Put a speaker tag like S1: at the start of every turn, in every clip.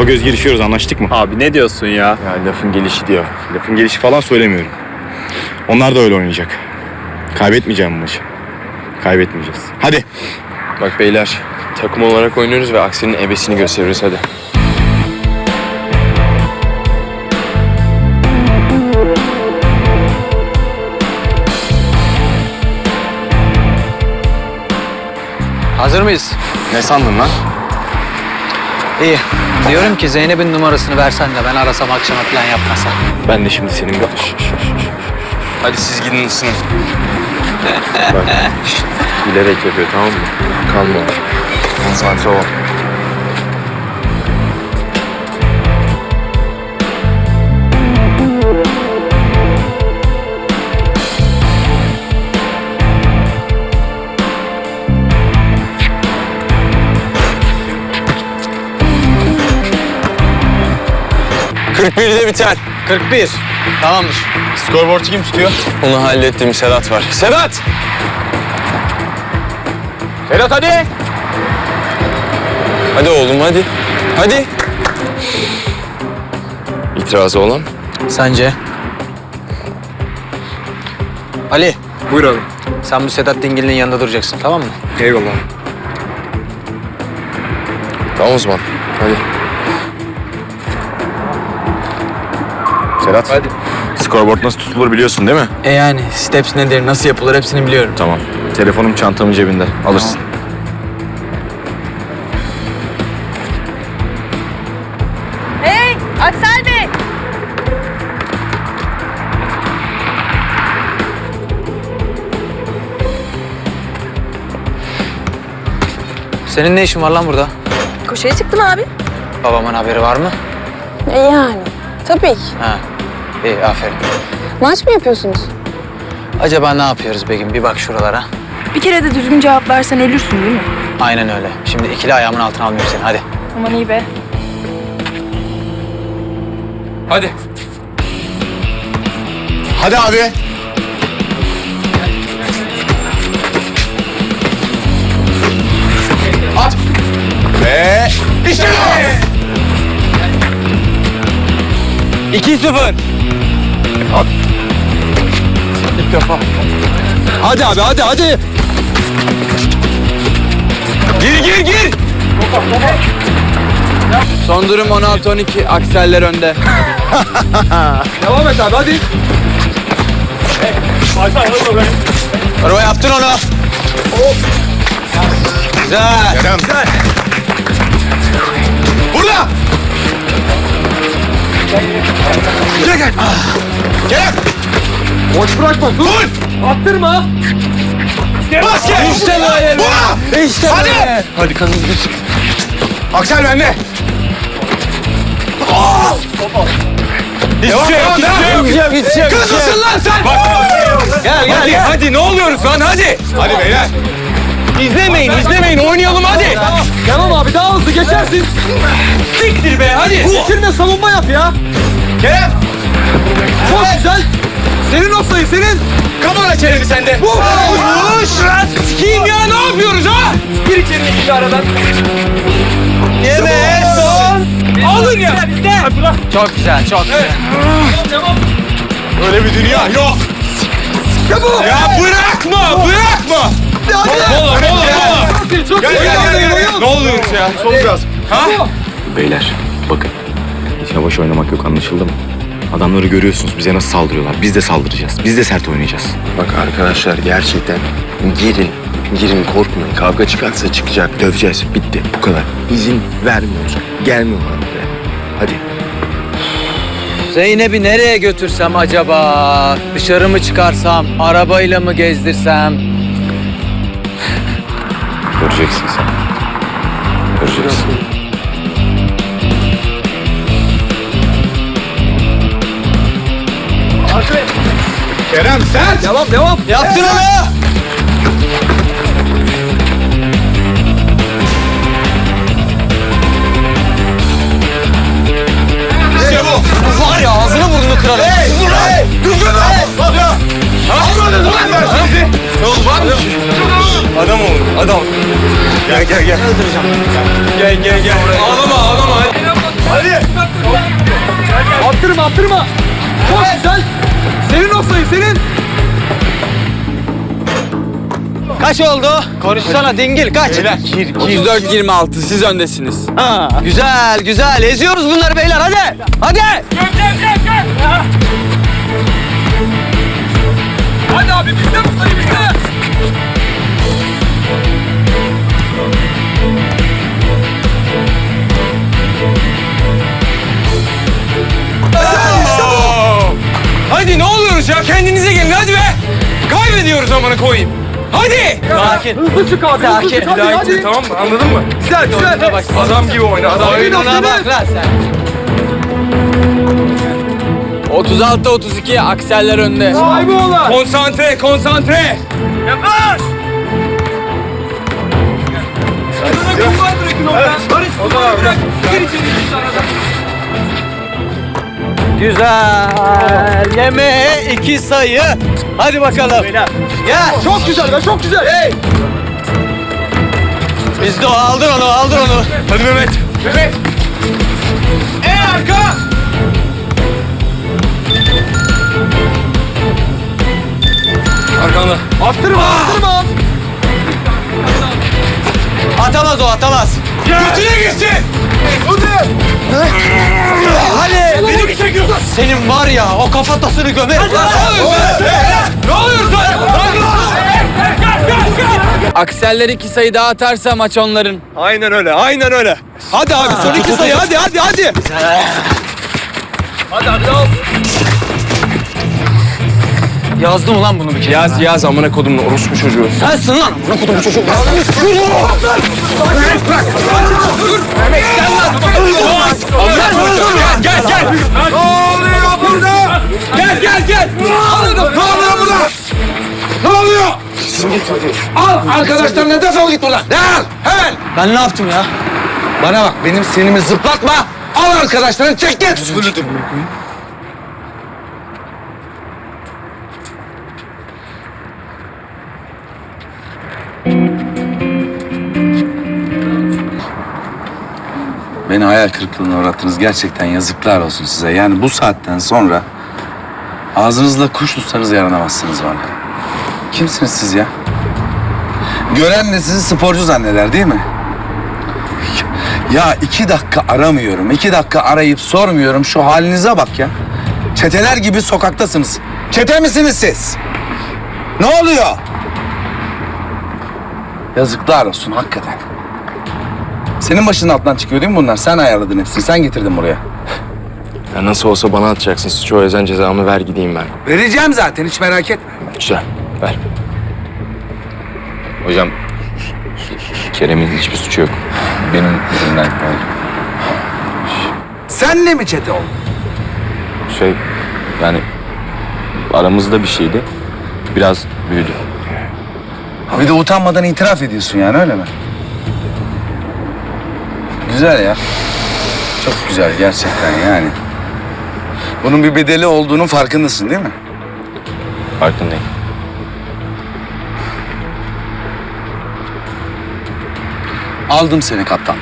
S1: Kafa göz girişiyoruz anlaştık mı?
S2: Abi ne diyorsun ya?
S1: Ya lafın gelişi diyor. Lafın gelişi falan söylemiyorum. Onlar da öyle oynayacak. Kaybetmeyeceğim bu maçı. Kaybetmeyeceğiz. Hadi.
S3: Bak beyler takım olarak oynuyoruz ve aksinin ebesini gösteriyoruz hadi.
S4: Hazır mıyız?
S1: Ne sandın lan?
S4: İyi. Diyorum ki Zeynep'in numarasını versen de ben arasam akşama plan yapmasa.
S1: Ben de şimdi senin...
S3: Hadi siz gidin ısının.
S1: Bilerek yapıyor tamam mı? Kalma. Konsantre ol.
S3: De biter.
S4: 41. Tamamdır.
S1: Scoreboard'u kim tutuyor?
S3: Onu hallettim Sedat var. Sedat!
S1: Vedat hadi.
S3: Hadi oğlum hadi. Hadi. İtirazı olan?
S4: Sence? Ali,
S2: Buyur abi.
S4: sen bu Sedat Dingil'in yanında duracaksın tamam mı?
S2: Eyvallah.
S3: Tamam o zaman. Hadi.
S1: Sedat.
S2: Hadi.
S1: Scoreboard nasıl tutulur biliyorsun değil mi?
S4: E yani steps nedir, nasıl yapılır hepsini biliyorum.
S1: Tamam. Telefonum çantamın cebinde. Alırsın.
S5: Hey Aksel Bey.
S4: Senin ne işin var lan burada?
S5: Koşuya çıktım abi.
S4: Babamın haberi var mı?
S5: E yani. Tabii ki.
S4: Ha. İyi, aferin.
S5: Maç mı yapıyorsunuz?
S4: Acaba ne yapıyoruz Begüm? Bir bak şuralara.
S5: Bir kere de düzgün cevap versen ölürsün değil mi?
S4: Aynen öyle. Şimdi ikili ayağımın altına almıyorum seni. Hadi.
S5: Aman iyi be.
S3: Hadi.
S1: Hadi abi. At. Ve işte bu.
S4: 2-0.
S1: İlk defa.
S2: Hadi abi hadi hadi.
S3: Gir gir gir!
S4: Son durum 16-12. Akseller önde.
S2: Devam et abi hadi.
S4: Araba yaptın onu. Güzel.
S1: Kerem. Gel gel. Kerem.
S2: Boş bırakma dur. Attırma.
S1: Basket.
S4: İşte böyle.
S1: Buna.
S4: İşte
S1: Hadi.
S4: böyle.
S3: Hadi kanım
S1: Aksel bende.
S3: Hiçbir şey yok, hiçbir şey yok.
S4: Gideceğim, gideceğim.
S1: Kızısın lan sen.
S4: Gel, gel,
S3: Hadi,
S4: gel.
S3: hadi ne oluyoruz lan hadi.
S1: Hadi beyler.
S3: İzlemeyin, izlemeyin. Oynayalım hadi.
S2: Tamam abi daha hızlı geçersin.
S3: Siktir be hadi.
S2: Geçirme savunma yap ya.
S1: Kerem.
S2: Çok güzel. Senin o sayı senin.
S3: Kamera çeneni sende. Bu. Vuruş lan. Sikiyim ya ne yapıyoruz ha?
S2: Gir içeri iki aradan.
S3: Yeme son. Alın ya.
S4: Çok güzel, çok güzel.
S1: Öyle bir dünya yok.
S2: Ya bu.
S3: Ya bırakma, bırakma. Mola, mola, mola.
S2: Çok
S1: Gel
S2: iyi.
S1: gel gel. gel. Ne oluyoruz ya? Soluk lazım.
S3: Ha?
S1: Beyler bakın. Hiç yavaş oynamak yok anlaşıldı mı? Adamları görüyorsunuz bize nasıl saldırıyorlar. Biz de saldıracağız. Biz de sert oynayacağız.
S3: Bak arkadaşlar gerçekten girin. Girin korkmayın. Kavga çıkarsa çıkacak.
S1: Döveceğiz. Bitti. Bu kadar. İzin vermiyoruz. Gelmiyorlar buraya. Hadi.
S4: Zeynep'i nereye götürsem acaba? Dışarı mı çıkarsam? Arabayla mı gezdirsem?
S1: Göreceksin sen. Göreceksin. Kerem sert.
S2: Devam devam.
S4: Yaptın onu!
S1: İşte bu.
S3: Adam ol, adam.
S1: Gel gel gel.
S3: Gel gel gel. Ağlama ağlama.
S2: Hadi. Attırma attırma. Çok güzel. Senin o sayı senin.
S4: Kaç oldu? Konuşsana dingil kaç?
S2: 104-26 siz öndesiniz.
S4: Ha, güzel güzel eziyoruz bunları beyler hadi. Hadi.
S2: Hadi abi bizde bu sayı bizde. Kaybediyoruz amına koyayım. Hadi.
S4: Sakin.
S2: Hızlı çık abi.
S4: Sakin.
S2: Hadi hadi. Tamam mı? Anladın mı? Güzel güzel. Adam gibi oyna. Adam gibi
S4: Oyununa bak lan sen.
S6: 36-32 akseller önde.
S2: Sahibi olan. Konsantre, konsantre. Yavaş.
S4: Güzel. Yemeğe iki sayı. Hadi bakalım. Gel.
S2: Çok güzel be, çok güzel. Hey.
S4: Bizde o aldır onu aldır onu.
S2: Hadi Mehmet. Mehmet. En arka. Arkanda. Attırma, attırma.
S4: Atamaz o atamaz.
S2: Götüne gitsin. Hadi.
S4: Hadi.
S2: Beni çekiyorsun.
S4: Senin var ya o kafatasını gömer.
S2: Ne oluyor? Ne oluyor sen?
S6: Akseller iki sayı daha atarsa maç onların.
S2: Aynen öyle, aynen öyle. Hadi abi son iki sayı hadi hadi hadi. Hadi hadi al.
S4: Yazdım ulan bunu bir kere.
S3: Yaz yaz amına kodumun orospu çocuğu.
S4: Sensin lan. Bırak otumu çocuğu.
S2: Gel gel. Ne oluyor burada? Gel gel gel. Anladım. Ne oluyor burada? Ne oluyor? Al arkadaşlarına defol git buradan. Al hemen.
S4: Ben ne yaptım ya?
S2: Bana bak benim sinimi zıplatma. Al arkadaşlarını çek git.
S7: Beni hayal kırıklığına uğrattınız. Gerçekten yazıklar olsun size. Yani bu saatten sonra ağzınızla kuş tutsanız yaranamazsınız bana. Kimsiniz siz ya? Gören de sizi sporcu zanneder değil mi? Ya iki dakika aramıyorum. iki dakika arayıp sormuyorum. Şu halinize bak ya. Çeteler gibi sokaktasınız. Çete misiniz siz? Ne oluyor? Yazıklar olsun hakikaten. Senin başının altından çıkıyor değil mi bunlar? Sen ayarladın hepsini. Sen getirdin buraya.
S3: Ya nasıl olsa bana atacaksın suçu o yüzden cezamı ver gideyim ben.
S7: Vereceğim zaten hiç merak etme.
S3: Güzel ver. Hocam Kerem'in hiçbir suçu yok. Benim yüzümden yani
S7: Senle mi çete oldun?
S3: şey yani aramızda bir şeydi. Biraz büyüdü.
S7: Bir de utanmadan itiraf ediyorsun yani öyle mi? Güzel ya. Çok güzel gerçekten yani. Bunun bir bedeli olduğunun farkındasın değil mi?
S3: Farkındayım.
S7: Aldım seni kaptan.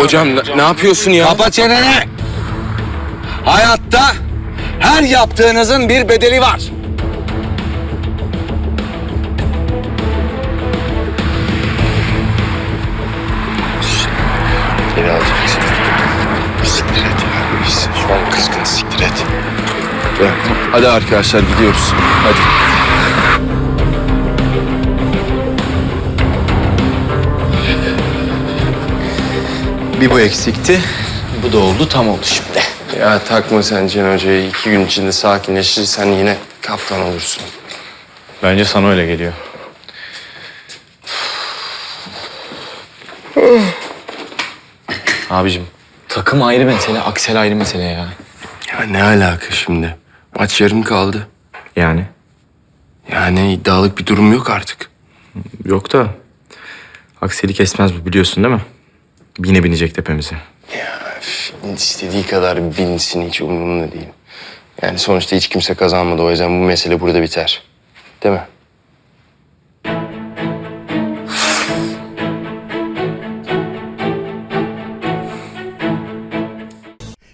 S3: Hocam ne, ne yapıyorsun ya?
S7: Kapa çeneni! Hayatta her yaptığınızın bir bedeli var.
S3: Ya, hadi arkadaşlar gidiyoruz. Hadi.
S1: Bir bu eksikti. Bu da oldu tam oldu şimdi.
S3: Ya takma sen Can Hoca'yı. İki gün içinde sakinleşirsen yine kaptan olursun.
S1: Bence sana öyle geliyor. Abicim takım ayrı mesele, Aksel ayrı mesele ya.
S3: Ya ne alaka şimdi? Maç yarım kaldı.
S1: Yani
S3: Yani iddialık bir durum yok artık.
S1: yok da Aksel'i kesmez bu biliyorsun değil mi? Yine binecek tepemize.
S3: İstediği kadar binsin hiç umurumda değil. Yani sonuçta hiç kimse kazanmadı. O yüzden bu mesele burada biter. Değil mi?